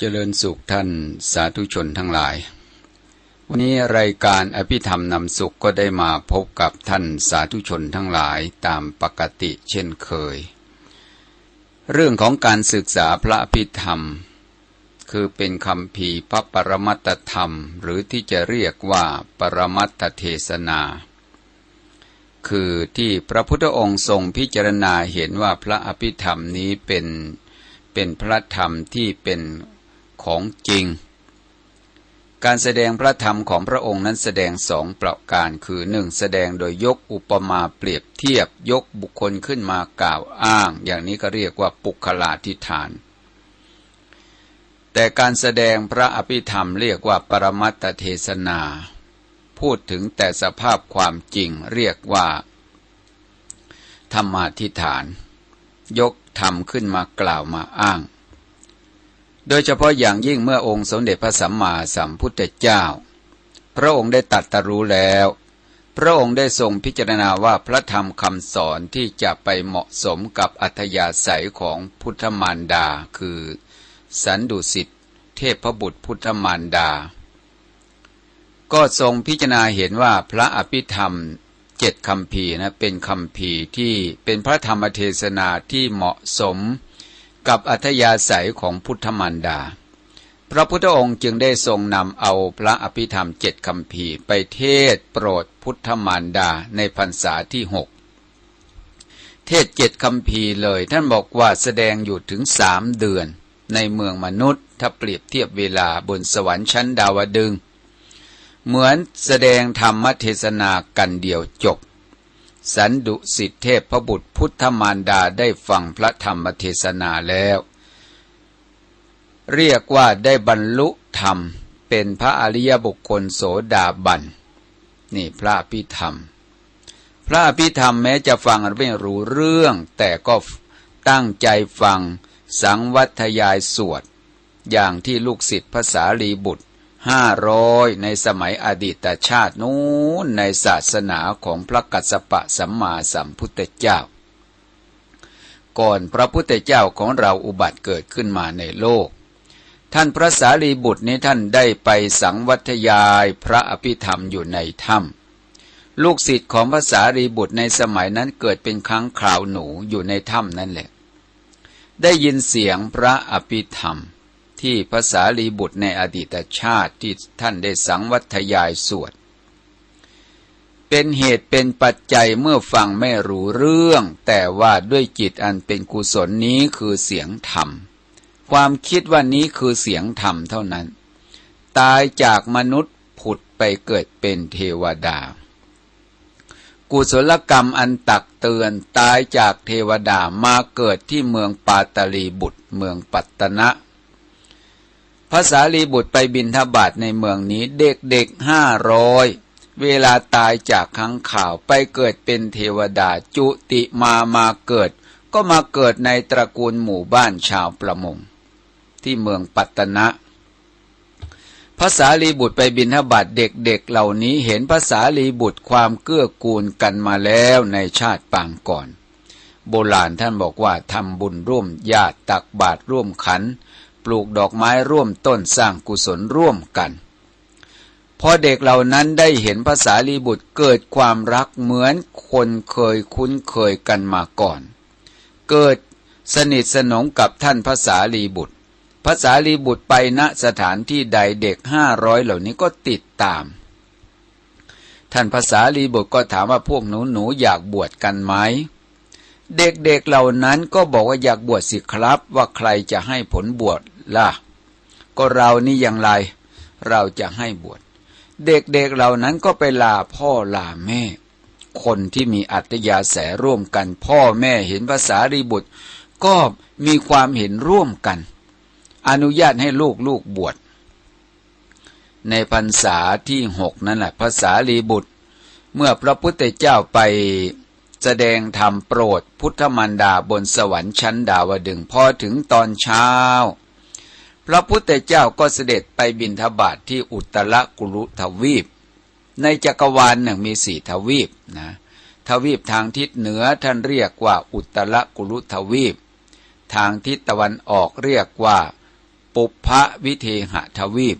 เจริญสุขท่านสาธุชนทั้งหลาย วันนี้รายการอภิธรรมนำสุขก็ได้มาพบกับท่านสาธุชนทั้งหลายตามปกติเช่นเคย เรื่องของการศึกษาพระอภิธรรม คือเป็นคำพีพระปรมัตธรรม หรือที่จะเรียกว่าปรมัตเทศนา คือที่พระพุทธองค์ทรงพิจารณาเห็นว่าพระอภิธรรมนี้เป็นเป็นพระธรรมที่เป็น ของจริง การแสดงพระธรรมของพระองค์นั้นแสดงสองประการคือหนึ่งแสดงโดยยกอุปมาเปรียบเทียบยกบุคคลขึ้นมากล่าวอ้าง อย่างนี้ก็เรียกว่าปุคลาธิฐาน แต่การแสดงพระอภิธรรมเรียกว่าปรมัตตเทศนา พูดถึงแต่สภาพความจริงเรียกว่าธรรมาธิฐาน ยกธรรมขึ้นมากล่าวมาอ้าง โดยเฉพาะอย่างยิ่งเมื่อองค์สมเด็จพระสัมมาสัมพุทธเจ้า พระองค์ได้ตัดตรู้แล้ว พระองค์ได้ทรงพิจารณาว่าพระธรรมคำสอนที่จะไปเหมาะสมกับอัธยาศัยของพุทธมารดา คือ สันดุสิตเทพบุตรพุทธมารดา ก็ทรงพิจารณาเห็นว่าพระอภิธรรมเจ็ดคำพีนะเป็นคำพีที่เป็นพระธรรมเทศนาที่เหมาะสม กับอัธยาศัยของพุทธมันดา พระพุทธองค์จึงได้ทรงนำเอาพระอภิธรรมเจ็ดคำพีไปเทศโปรดพุทธมารดาในพรรษาที่หกเทศเจ็ดคำพีเลยท่านบอกว่าแสดงอยู่ถึงสามเดือน ในเมืองมนุษย์ ถ้าเปรียบเทียบเวลาบนสวรรค์ชั้นดาวดึง เหมือนแสดงธรรมเทศนากันเดียวจบ สันดุสิทธิเทพพระบุตรพุทธมารดาได้ฟังพระธรรมเทศนาแล้ว เรียกว่าได้บรรลุธรรมเป็นพระอริยบุคคลโสดาบัน นี่พระพิธรรม พระพิธรรมแม้จะฟังไม่รู้เรื่อง แต่ก็ตั้งใจฟังสังวัทยายสวด อย่างที่ลูกศิษย์ภาษาลีบุตร ห้าร้อยในสมัยอดีตชาตินู้นในศาสนาของพระกัสสปะสัมมาสัมพุทธเจ้า ก่อนพระพุทธเจ้าของเราอุบัติเกิดขึ้นมาในโลก ท่านพระสารีบุตรนี้ท่านได้ไปสังวัทยายพระอภิธรรมอยู่ในถ้ำลูกศิษย์ของพระสารีบุตรในสมัยนั้นเกิดเป็นครั้งคราวหนูอยู่ในถ้ำนั่นแหละ ได้ยินเสียงพระอภิธรรม ที่ภาษาลีบุตรในอดีตชาติที่ท่านได้สังวัทยายสวด เป็นเหตุเป็นปัจจัยเมื่อฟังไม่รู้เรื่อง แต่ว่าด้วยจิตอันเป็นกุศลนี้คือเสียงธรรม ความคิดว่านี้คือเสียงธรรมเท่านั้น ตายจากมนุษย์ผุดไปเกิดเป็นเทวดา กุศลกรรมอันตักเตือนตายจากเทวดามาเกิดที่เมืองปาตลีบุตร เมืองปัตตนะ ภาษาลีบุตรไปบินทบาทในเมืองนี้เด็กๆห้าร้อยเวลาตายจากขังข่าวไปเกิดเป็นเทวดาจุติมามาเกิด ก็มาเกิดในตระกูลหมู่บ้านชาวประมง ที่เมืองปัตตนะภาษาลีบุตรไปบินทบาทเด็กๆเเหล่านี้เห็นภาษาลีบุตรความเกื้อกูลกันมาแล้วในชาติปางก่อน โบราณท่านบอกว่าทำบุญร่วมญาติตักบาตรร่วมขัน ปลูกดอกไม้ร่วมต้นสร้างกุศลร่วมกัน พอเด็กเหล่านั้นได้เห็นภาษาลีบุตรเกิดความรักเหมือนคนเคยคุ้นเคยกันมาก่อน เกิดสนิทสนมกับท่านภาษาลีบุตรภาษาลีบุตรไปณสถานที่ใดเด็กห้าร้อยเหล่านี้ก็ติดตาม ท่านภาษาลีบุตรก็ถามว่าพวกหนูหนูอยากบวชกันไหมเด็กๆเเหล่านั้นก็บอกว่าอยากบวชสิครับว่าใครจะให้ผลบวช ล่ะ ก็เรานี่อย่างไร เราจะให้บวช เด็กๆเเหล่านั้นก็ไปลาพ่อลาแม่ คนที่มีอัตยาแสร่วมกัน พ่อแม่เห็นภาษารีบุตร ก็มีความเห็นร่วมกัน อนุญาตให้ลูกลูกบวช ในพรรษาที่หกนั่นแหละภาษาลีบุตร เมื่อพระพุทธเจ้าไปแสดงธรรมโปรดพุทธมันดาบนสวรรค์ชั้นดาวดึงพอถึงตอนเช้า พระพุทธเจ้าก็เสด็จไปบินทบาทที่อุตรกุลุทวีป ในจักรวาลหนึ่งมีสี่ทวีปนะทวีปทางทิศเหนือท่านเรียกว่าอุตรกุลุทวีป ทางทิศตะวันออกเรียกว่า ปุพพวิเทหทวีป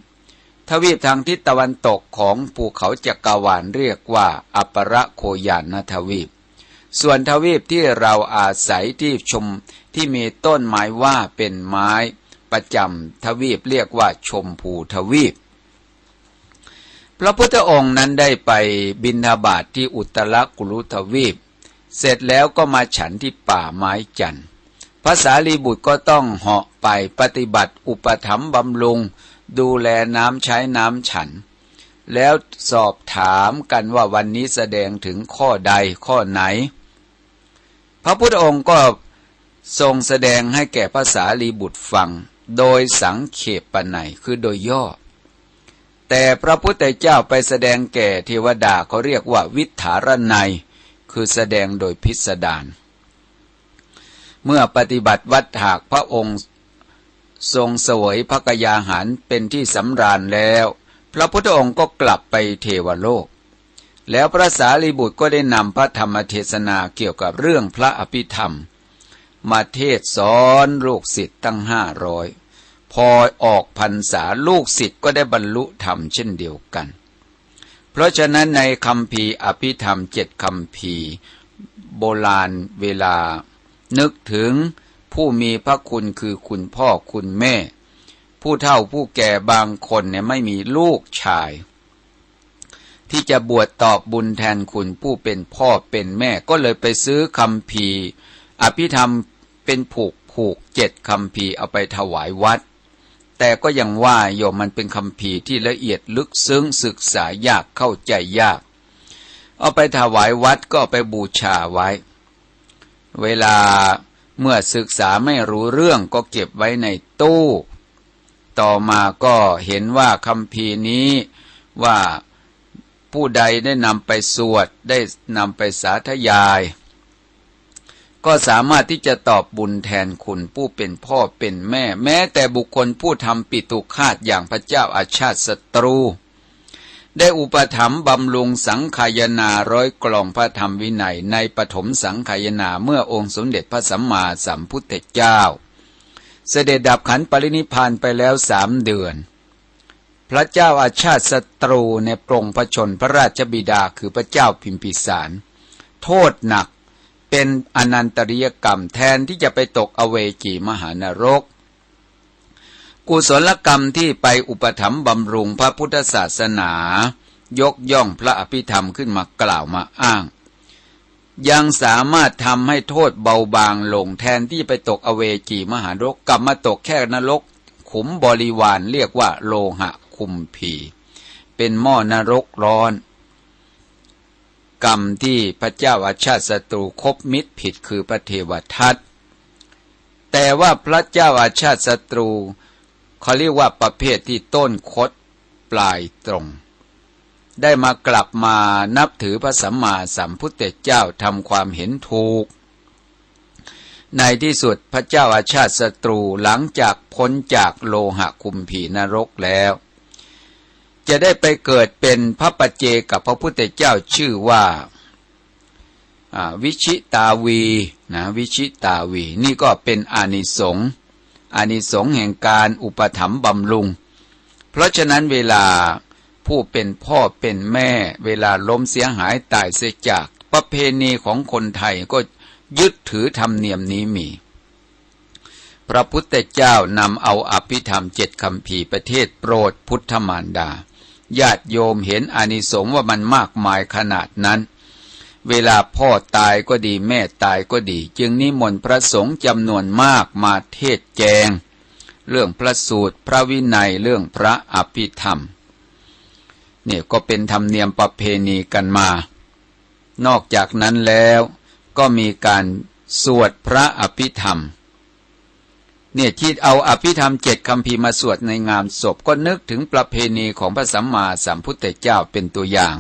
ทวีปทางทิศตะวันตกของภูเขาจักรวาลเรียกว่า อัปรโคยานทวีป ส่วนทวีปที่เราอาศัยที่ชมที่มีต้นไม้ว่าเป็นไม้ ประจำทวีปเรียกว่าชมพูทวีป พระพุทธองค์นั้นได้ไปบินทบาทที่อุตรกุลุทวีป เสร็จแล้วก็มาฉันที่ป่าไม้จันทร์ภาษาลีบุตรก็ต้องเหาะไปปฏิบัติอุปถัมภ์บำรุง ดูแลน้ำใช้น้ำฉัน แล้วสอบถามกันว่าวันนี้แสดงถึงข้อใดข้อไหน พระพุทธองค์ก็ทรงแสดงให้แก่ภาษาลีบุตรฟัง โดยสังเขปปนัยคือโดยย่อ แต่พระพุทธเจ้าไปแสดงแก่เทวดาเขาเรียกว่าวิถารนัย คือแสดงโดยพิสดารเมื่อปฏิบัติวัดหากพระองค์ทรงเสวยพระกยาหารเป็นที่สำราญแล้ว พระพุทธองค์ก็กลับไปเทวโลก แล้วพระสารีบุตรก็ได้นำพระธรรมเทศนาเกี่ยวกับเรื่องพระอภิธรรม มาเทศสอนลูกศิษย์ตั้งห้าร้อยพอออกพรรษาลูกศิษย์ก็ได้บรรลุธรรมเช่นเดียวกัน เพราะฉะนั้นในคำพีอภิธรรมเจ็ดคำพีโบราณเวลา นึกถึงผู้มีพระคุณคือคุณพ่อคุณแม่ ผู้เฒ่าผู้แก่บางคนเนี่ยไม่มีลูกชาย ที่จะบวชตอบบุญแทนคุณผู้เป็นพ่อเป็นแม่ก็เลยไปซื้อคำพี อภิธรรมเป็นผูกผูกเจ็ดคำพีเอาไปถวายวัด แต่ก็ยังว่าโยมมันเป็นคำพีที่ละเอียดลึกซึ้งศึกษายากเข้าใจยาก เอาไปถวายวัดก็ไปบูชาไว้ เวลาเมื่อศึกษาไม่รู้เรื่องก็เก็บไว้ในตู้ ต่อมาก็เห็นว่าคำพีนี้ว่าผู้ใดได้นำไปสวดได้นำไปสาธยาย ก็สามารถที่จะตอบบุญแทนคุณผู้เป็นพ่อเป็นแม่ แม้แต่บุคคลผู้ทำปิตุคาตอย่างพระเจ้าอาชาติศัตรู ได้อุปถัมภ์บำรุงสังขายนาร้อยกล่องพระธรรมวินัยในปฐมสังขายนาเมื่อองค์สมเด็จพระสัมมาสัมพุทธเจ้า เสด็จดับขันปรินิพพานไปแล้วสามเดือน พระเจ้าอาชาติศัตรูในปรงพระชนพระราชบิดาคือพระเจ้าพิมพิสาร โทษหนัก เป็นอนันตริยกรรมแทนที่จะไปตกอเวจีมหานรก กุศลกรรมที่ไปอุปถัมภ์บำรุงพระพุทธศาสนา ยกย่องพระอภิธรรมขึ้นมากล่าวมาอ้าง ยังสามารถทำให้โทษเบาบางลงแทนที่ไปตกอเวจีมหานรกกลับมาตกแค่นรก ขุมบริวารเรียกว่าโลหะคุมพีเป็นหม้อนรกร้อน กรรมที่พระเจ้าอาชาติศัตรูคบมิตรผิดคือพระเทวทัตแต่ว่าพระเจ้าอาชาติศัตรูเขาเรียกว่าประเภทที่ต้นคดปลายตรง ได้มากลับมานับถือพระสัมมาสัมพุทธเจ้าทำความเห็นถูก ในที่สุดพระเจ้าอาชาติศัตรูหลังจากพ้นจากโลหะคุมผีนรกแล้ว จะได้ไปเกิดเป็นพระปัจเจกับพระพุทธเจ้าชื่อว่าวิชิตาวีนะวิชิตาวี นี่ก็เป็นอานิสงส์อานิสงส์แห่งการอุปถัมภ์บำรุง เพราะฉะนั้นเวลาผู้เป็นพ่อเป็นแม่ เวลาล้มเสียหายตายเสียจากประเพณีของคนไทยก็ยึดถือธรรมเนียมนี้มี พระพุทธเจ้านำเอาอภิธรรมเจ็ดคำพีประเทศโปรดพุทธมารดา ญาติโยมเห็นอานิสงส์ว่ามันมากมายขนาดนั้น เวลาพ่อตายก็ดีแม่ตายก็ดี จึงนิมนต์พระสงฆ์จำนวนมากมาเทศแจง เรื่องพระสูตรพระวินัยเรื่องพระอภิธรรมเนี่ยก็เป็นธรรมเนียมประเพณีกันมา นอกจากนั้นแล้วก็มีการสวดพระอภิธรรม เนี่ยที่เอาอภิธรรมเจ็ดคำพีมาสวดในงานศพก็นึกถึงประเพณีของพระสัมมาสัมพุทธเจ้าเป็นตัวอย่าง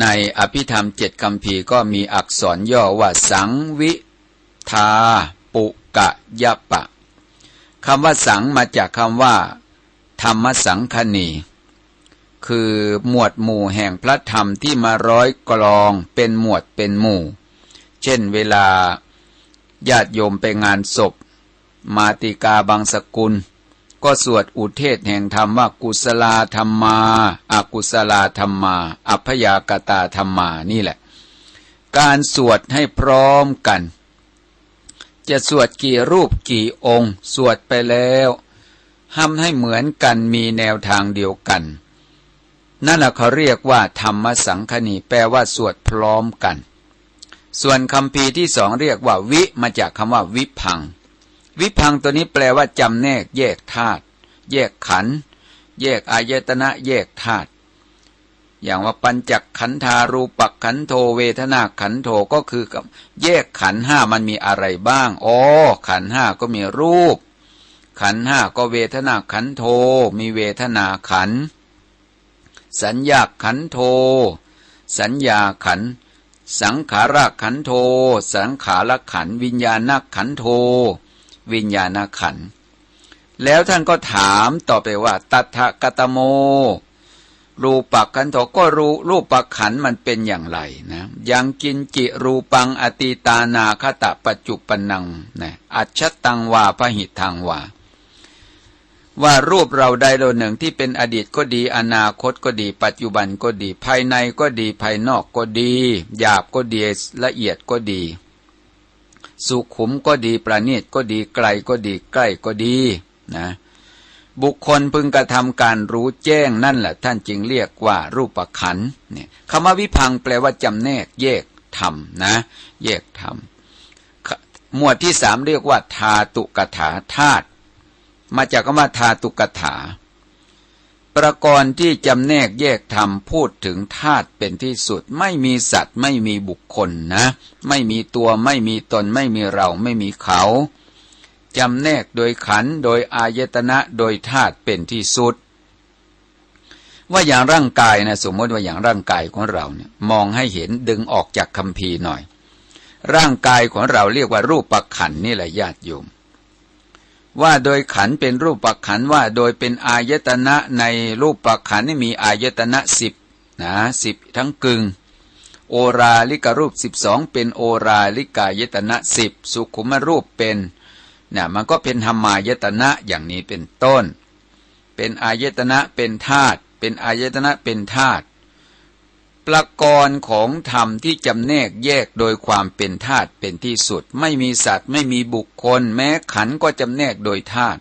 ในอภิธรรมเจ็ดคำพีก็มีอักษรย่อว่าสังวิทาปุกะยะปะคำว่าสังมาจากคำว่า ธรรมสังคณี คือหมวดหมู่แห่งพระธรรมที่มาร้อยกลองเป็นหมวดเป็นหมู่ เช่นเวลาญาติโยมไปงานศพ มาติกาบางสกุล ก็สวดอุเทศแห่งธรรมว่ากุศลาธรรมาอากุศลาธรรมา อัพยากตาธรรมานี่แหละ การสวดให้พร้อมกัน จะสวดกี่รูปกี่องค์ สวดไปแล้วทำให้เหมือนกันมีแนวทางเดียวกัน นั่นแหละเขาเรียกว่า ธรรมสังคณีแปลว่าสวดพร้อมกัน ส่วนคำพีที่สองเรียกว่า วิมาจากคำว่าวิพัง วิพังตัวนี้แปลว่าจำแนก แยกธาตุแยกขันธ์แยกอายตนะแยกธาตุอย่างว่าปัญจขันธารูปขันโทเวทนาขันโทก็คือกับแยกขันห้ามันมีอะไรบ้างอ๋อขันห้าก็มีรูป ขันห้าก็เวทนาขันโท มีเวทนาขัน สัญญาขันโท สัญญาขัน สังขารขันโท สังขารขัน วิญญาณขันโท วิญญาณขัน แล้วท่านก็ถามต่อไปว่า ตัทกตโม รูปักขันโทก็รู้รูปักขันมันเป็นอย่างไรนะยังกินจิรูปังอติตานาคตะปัจจุปนังนะอัจฉตังวาพหิทางวาว่ารูปเราใดเราหนึ่งที่เป็นอดีตก็ดี อนาคตก็ดี ปัจจุบันก็ดี ภายในก็ดีภายนอกก็ดี หยาบก็ดีละเอียดก็ดี สุขุมก็ดีประณีตก็ดีไกลก็ดีใกล้ก็ดีนะบุคคลพึงกระทำการรู้แจ้งนั่นแหละท่านจึงเรียกว่ารูปขันเนี่ยคำว่าวิพังแปลว่าจำแนกแยกธรรมนะแยกธรรมหมวดที่สามเรียกว่าทาตุกถาธาตุมาจากคำว่าทาตุกถา ประกรณ์ที่จำแนกแยกธรรมพูดถึงธาตุเป็นที่สุด ไม่มีสัตว์ไม่มีบุคคลนะ ไม่มีตัวไม่มีตนไม่มีเราไม่มีเขาจำแนกโดยขันโดยอายตนะโดยธาตุเป็นที่สุด ว่าอย่างร่างกายนะสมมติว่าอย่างร่างกายของเราเนี่ยมองให้เห็นดึงออกจากคำพีหน่อย ร่างกายของเราเรียกว่ารูปประขันนี่แหละญาติโยม ว่าโดยขันเป็นรูปประขันว่าโดยเป็นอายตนะในรูปประขันนี่มีอายตนะสิบนะสิบทั้งกึงโอราลิกรูปสิบสองเป็นโอราลิกายตนะสิบสุขุมรูปเป็นเนี่ยมันก็เป็นธรรมายตนะอย่างนี้เป็นต้น เป็นอายตนะเป็นธาตุเป็นอายตนะเป็นธาตุ ประกรณ์ของธรรมที่จำแนกแยกโดยความเป็นธาตุเป็นที่สุด ไม่มีสัตว์ไม่มีบุคคล แม้ขันก็จำแนกโดยธาตุ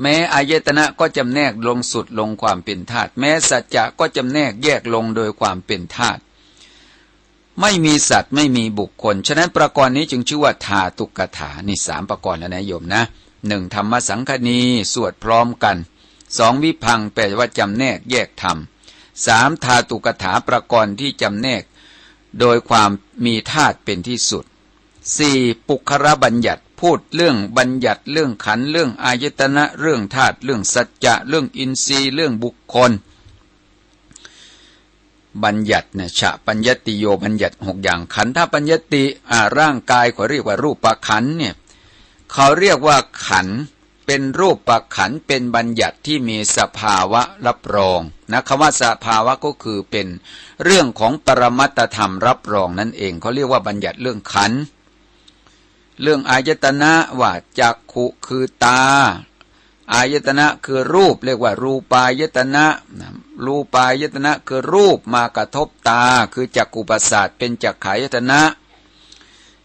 แม้อายตนะก็จำแนกลงสุดลงความเป็นธาตุแม้สัจจะก็จำแนกแยกลงโดยความเป็นธาตุไม่มีสัตว์ไม่มีบุคคล ฉะนั้นประกรณ์นี้จึงชื่อว่าทาตุกถานี่สามประกรณ์แล้วนะโยมนะหนึ่งธรรมสังคณีสวดพร้อมกันสองวิพังแปลว่าจำแนกแยกธรรม สามทาตุกถาประกรณ์ที่จำแนก โดยความมีธาตุเป็นที่สุดสี่ปุคระบัญญัติพูดเรื่องบัญญัติเรื่องขันเรื่องอายตนะเรื่องธาตุเรื่องสัจจะเรื่องอินทรีย์เรื่องบุคคล บัญญัติเนี่ยฉะปัญญติโยบัญญัติหกอย่างขันธปัญญติอ่าร่างกายเขาเรียกว่ารูปประขันเนี่ยเขาเรียกว่าขัน เป็นรูปประขันเป็นบัญญัติที่มีสภาวะรับรองนะคำว่าสภาวะก็คือเป็นเรื่องของปรมัตธรรมรับรองนั่นเองเขาเรียกว่าบัญญัติเรื่องขันเรื่องอายตนะว่าจักขุคือตา อายตนะคือรูป เรียกว่ารูปายตนะรูปายตนะคือรูปมากระทบตา คือจักกุปสาทเป็นจักขายตนะ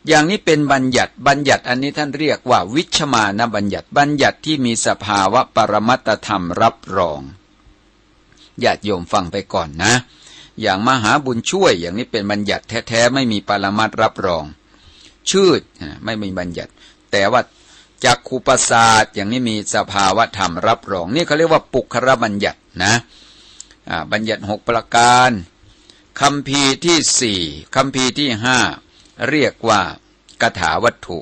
อย่างนี้เป็นบัญญัติบัญญัติอันนี้ท่านเรียกว่า วิชมานบัญญัติบัญญัติที่มีสภาวะปรมัตธรรมรับรองญาติโยมฟังไปก่อนนะ อย่างมหาบุญช่วยอย่างนี้เป็นบัญญัติแท้ๆไม่มีปรมัตรับรอง ชื่อไม่มีบัญญัติ แต่ว่าจากคูปศาสตร์อย่างนี้มีสภาวะธรรมรับรอง นี่เขาเรียกว่าปุคระบัญญัตินะบัญญัติหกประการคำพีที่สี่คำพีที่ห้า เรียกว่ากถาวัตถุ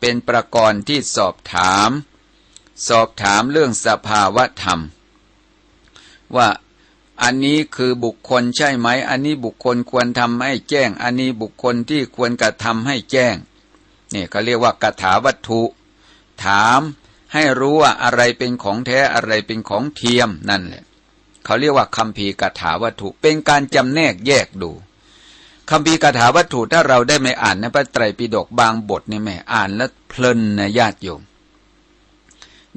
เป็นประกรณ์ที่สอบถาม สอบถามเรื่องสภาวะธรรม ว่าอันนี้คือบุคคลใช่ไหม อันนี้บุคคลควรทำให้แจ้ง อันนี้บุคคลที่ควรกระทำให้แจ้งนี่เขาเรียกว่ากถาวัตถุ ถามให้รู้ว่าอะไรเป็นของแท้อะไรเป็นของเทียมนั่นแหละ เขาเรียกว่าคำพีกถาวัตถุ เป็นการจำแนกแยกดู คำพีคาถาวัตถุถ้าเราได้ไม่อ่านในพระไตรปิฎกบางบทนี่แม่อ่านแล้วเพลินนะญาติโยม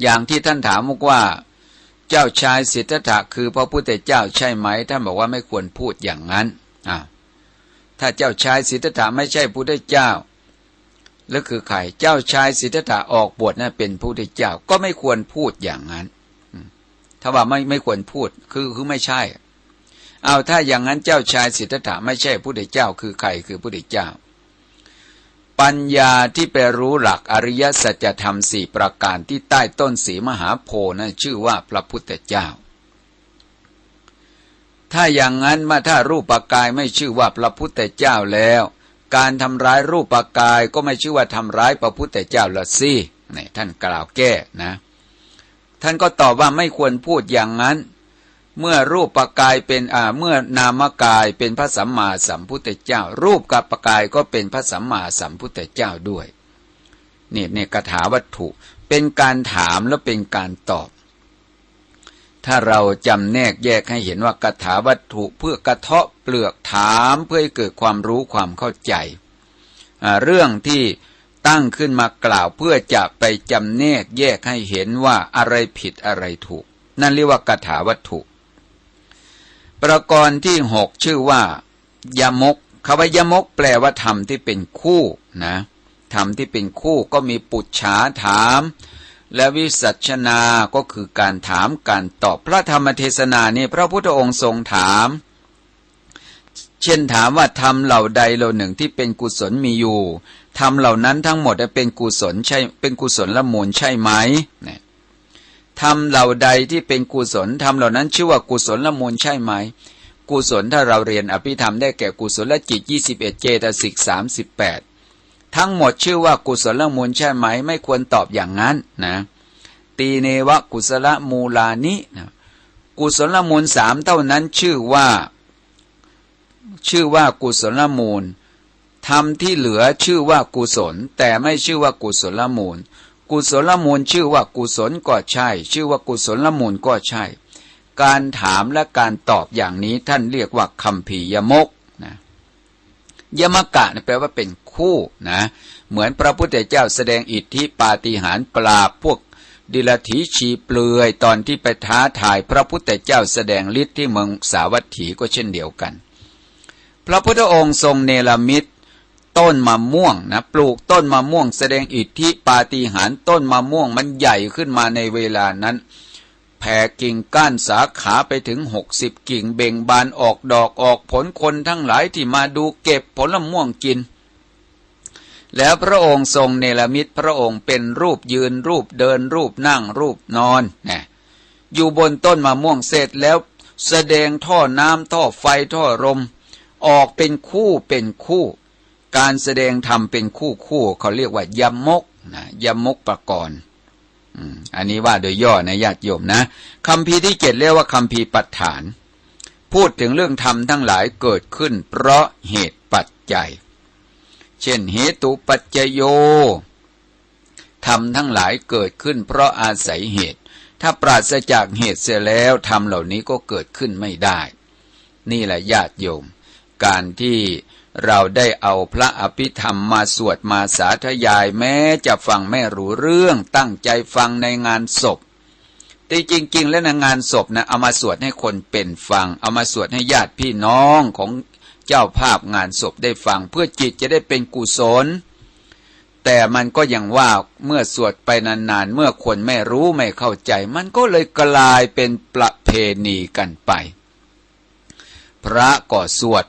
อย่างที่ท่านถามว่า เจ้าชายสิทธัตถะคือพระพุทธเจ้าใช่ไหม ท่านบอกว่าไม่ควรพูดอย่างนั้นอ้าถ้าเจ้าชายสิทธัตถะไม่ใช่พุทธเจ้า แล้วคือใครเจ้าชายสิทธัตถะออกบวชนะเป็นพุทธเจ้าก็ไม่ควรพูดอย่างนั้นถ้าว่าไม่ไม่ควรพูดคือคือไม่ใช่ เอาถ้าอย่างนั้นเจ้าชายสิทธัตถะไม่ใช่พุทธเจ้าคือใครคือพุทธเจ้า ปัญญาที่ไปรู้หลักอริยสัจธรรมสี่ประการที่ใต้ต้นสีมหาโพนั้นชื่อว่าพระพุทธเจ้า ถ้าอย่างนั้นมาถ้ารูปกายไม่ชื่อว่าพระพุทธเจ้าแล้ว การทำร้ายรูปกายก็ไม่ชื่อว่าทำร้ายพระพุทธเจ้าละสินี่ท่านกล่าวแก้นะ ท่านก็ตอบว่าไม่ควรพูดอย่างนั้น เมื่อรูปปกายเป็นอ่าเมื่อนามกายเป็นพระสัมมาสัมพุทธเจ้า รูปกับปกายก็เป็นพระสัมมาสัมพุทธเจ้าด้วยนี่ในคาถาวัตถุเป็นการถามและเป็นการตอบ ถ้าเราจำแนกแยกให้เห็นว่าคาถาวัตถุเพื่อกระเทาะเปลือกถามเพื่อให้เกิดความรู้ความเข้าใจ เรื่องที่ตั้งขึ้นมากล่าวเพื่อจะไปจำแนกแยกให้เห็นว่าอะไรผิดอะไรถูก นั่นเรียกว่าคาถาวัตถุ ประกรณ์ที่หกชื่อว่ายมกคำว่ายมกแปลว่าธรรมที่เป็นคู่นะธรรมที่เป็นคู่ก็มีปุจฉาถาม และวิสัชนาก็คือการถามการตอบพระธรรมเทศนานี่พระพุทธองค์ทรงถาม เช่นถามว่าธรรมเหล่าใดเหล่าหนึ่งที่เป็นกุศลมีอยู่ธรรมเหล่านั้นทั้งหมดเป็นกุศลใช่เป็นกุศลละมูลใช่ไหมเนี่ย ธรรมเหล่าใดที่เป็นกุศลธรรมเหล่านั้นชื่อว่ากุศลละมูลใช่ไหม กุศลถ้าเราเรียนอภิธรรมได้แก่กุศลจิต 21 เจตสิก 38 ทั้งหมดชื่อว่ากุศลละมูลใช่ไหม ไม่ควรตอบอย่างนั้นนะตีเนวะกุศลมูลานินะกุศลมูลสามเท่านั้นชื่อว่า ชื่อว่ากุศลมูลธรรมที่เหลือชื่อว่ากุศล แต่ไม่ชื่อว่ากุศลมูล กุศลมูลชื่อว่ากุศลก็ใช่ ชื่อว่ากุศลมูลก็ใช่ การถามและการตอบอย่างนี้ท่านเรียกว่าคำพียมกนะยมกะแปลว่าเป็นคู่นะเหมือนพระพุทธเจ้าแสดงอิทธิปาฏิหาริย์ปราบพวกดิลถีชีเปลือยตอนที่ไปท้าทายพระพุทธเจ้าแสดงฤทธิ์ที่เมืองสาวัตถีก็เช่นเดียวกัน พระพุทธองค์ทรงเนรมิต ต้นมะม่วงนะปลูกต้นมะม่วงแสดงอิทธิปาฏิหาริย์ต้นมะม่วงมันใหญ่ขึ้นมาในเวลานั้น แผ่กิ่งก้านสาขาไปถึงหกสิบกิ่งเบ่งบานออกดอกออกผลคนทั้งหลายที่มาดูเก็บผลม่วงกิน แล้วพระองค์ทรงเนรมิตพระองค์เป็นรูปยืนรูปเดินรูปนั่งรูปนอนนะอยู่บนต้นมะม่วงเสร็จแล้วแสดงท่อน้ำท่อไฟท่อลมออกเป็นคู่เป็นคู่ การแสดงธรรมเป็นคู่คู่เขาเรียกว่ายมกนะยมกประกรณ์อันนี้ว่าโดยย่อนะญาติโยมนะคำพีที่เจ็ดเรียกว่าคำพีปัฏฐาน พูดถึงเรื่องธรรมทั้งหลายเกิดขึ้น เพราะเหตุปัจจัย เช่นเหตุปัจจโยธรรมทั้งหลายเกิดขึ้น เพราะอาศัยเหตุ ถ้าปราศจากเหตุเสียแล้วธรรมเหล่านี้ก็เกิดขึ้นไม่ได้ นี่แหละญาติโยม การที่ เราได้เอาพระอภิธรรมมาสวดมาสาธยายแม้จะฟังไม่รู้เรื่องตั้งใจฟังในงานศพแต่จริง ๆ แล้วในงานศพนะเอามาสวดให้คนเป็นฟัง เอามาสวดให้ญาติพี่น้องของเจ้าภาพงานศพได้ฟัง เพื่อจิตจะได้เป็นกุศล แต่มันก็ยังว่าเมื่อสวดไปนานๆ เมื่อคนไม่รู้ไม่เข้าใจ มันก็เลยกลายเป็นประเพณีกันไป พระก็สวด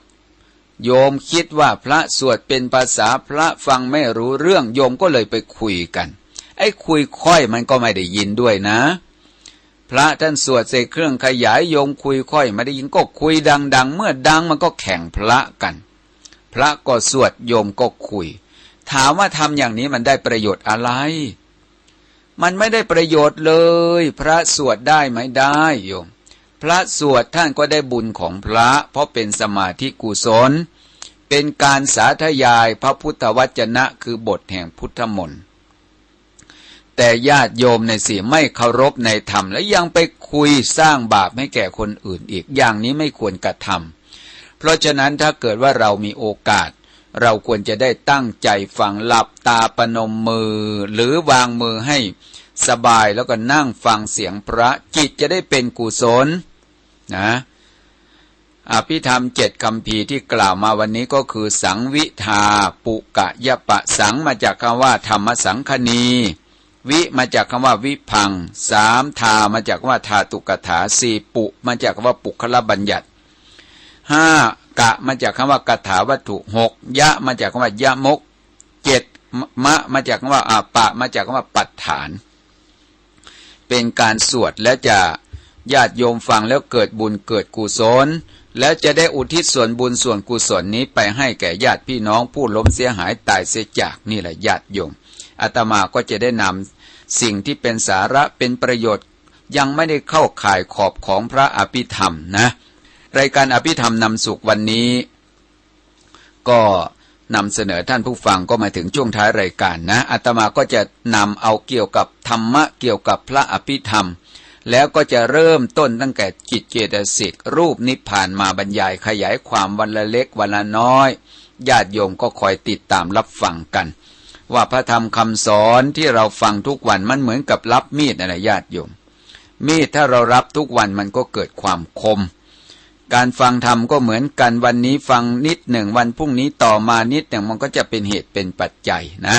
โยมคิดว่าพระสวดเป็นภาษาพระฟังไม่รู้เรื่องโยมก็เลยไปคุยกัน ไอ้คุยค่อยมันก็ไม่ได้ยินด้วยนะ พระท่านสวดใส่เครื่องขยายโยมคุยค่อยไม่ได้ยินก็คุยดัง ๆ เมื่อดังมันก็แข่งพระกัน พระก็สวดโยมก็คุย ถามว่าทำอย่างนี้มันได้ประโยชน์อะไร มันไม่ได้ประโยชน์เลย พระสวดได้ไหมได้โยม พระสวดท่านก็ได้บุญของพระเพราะเป็นสมาธิกุศล เป็นการสาธยายพระพุทธวจนะคือบทแห่งพุทธมนต์แต่ญาติโยมในสิไม่เคารพในธรรม และยังไปคุยสร้างบาปให้แก่คนอื่นอีกอย่างนี้ไม่ควรกระทำพราะฉะนั้นถ้าเกิดว่าเรามีโอกาส เราควรจะได้ตั้งใจฟังหลับตาปนมมือ หรือวางมือให้สบายแล้วก็นั่งฟังเสียงพระจิตจะได้เป็นกุศล นะอภิธรรมเจ็ดคำพีที่กล่าวมาวันนี้ก็คือสังวิทาปุกะยะปะสังมาจากคำว่าธรรมสังคณี วิมาจากคำว่าวิพังสามทามาจากคำว่าทาตุกถาสี่ปุมาจากคำว่าปุคละบัญญัติห้ากะมาจากคำว่ากถาวัตถุหกยะมาจากคำว่ายะมกเจ็ดมะมาจากคำว่าอาปะมาจากคำว่าปัฏฐาน เป็นการสวดและจะ ญาติโยมฟังแล้วเกิดบุญเกิดกุศล แล้วจะได้อุทิศส่วนบุญส่วนกุศลนี้ไปให้แก่ญาติพี่น้องผู้ล้มเสียหายตายเสียจากนี่แหละญาติโยมอาตมาก็จะได้นำสิ่งที่เป็นสาระเป็นประโยชน์ยังไม่ได้เข้าข่ายขอบของพระอภิธรรมนะ รายการอภิธรรมนำสุขวันนี้ ก็นำเสนอท่านผู้ฟังก็มาถึงช่วงท้ายรายการนะอาตมาก็จะนำเอาเกี่ยวกับธรรมะเกี่ยวกับพระอภิธรรม แล้วก็จะเริ่มต้นตั้งแต่จิตเจตสิกรูปนิพพานมาบรรยายขยายความวันละเล็กวันละน้อย ญาติโยมก็คอยติดตามรับฟังกัน ว่าพระธรรมคำสอนที่เราฟังทุกวันมันเหมือนกับรับมีดนะญาติโยม มีดถ้าเรารับทุกวันมันก็เกิดความคม การฟังธรรมก็เหมือนกันวันนี้ฟังนิดหนึ่งวันพรุ่งนี้ต่อมานิดหนึ่งมันก็จะเป็นเหตุเป็นปัจจัยนะ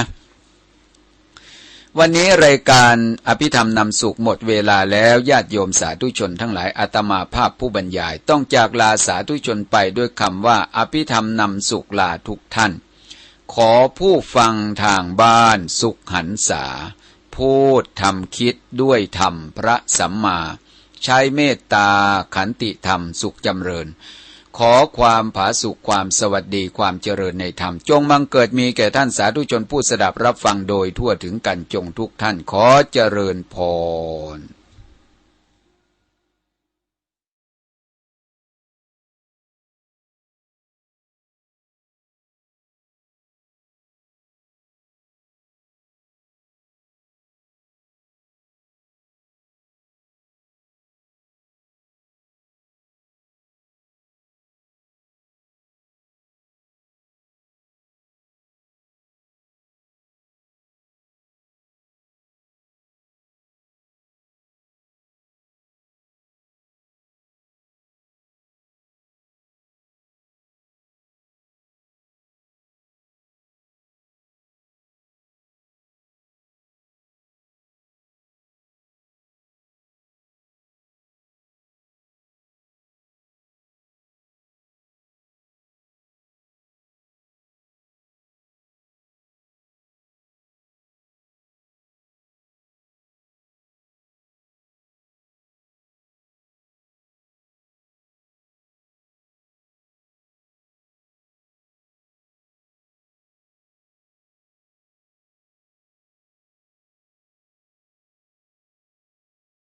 วันนี้รายการอภิธรรมนำสุขหมดเวลาแล้วญาติโยมสาธุชนทั้งหลายอาตมาภาพผู้บรรยายต้องจากลาสาธุชนไปด้วยคำว่า อภิธรรมนำสุขลาทุกท่าน ขอผู้ฟังทางบ้านสุขหันษา พูดทำคิดด้วยธรรมพระสัมมา ใช้เมตตาขันติธรรมสุขจำเริญ ขอความผาสุขความสวัสดีความเจริญในธรรม จงมังเกิดมีแก่ท่านสาธุชนผู้สดับรับฟังโดยทั่วถึงกันจงทุกท่านขอเจริญพร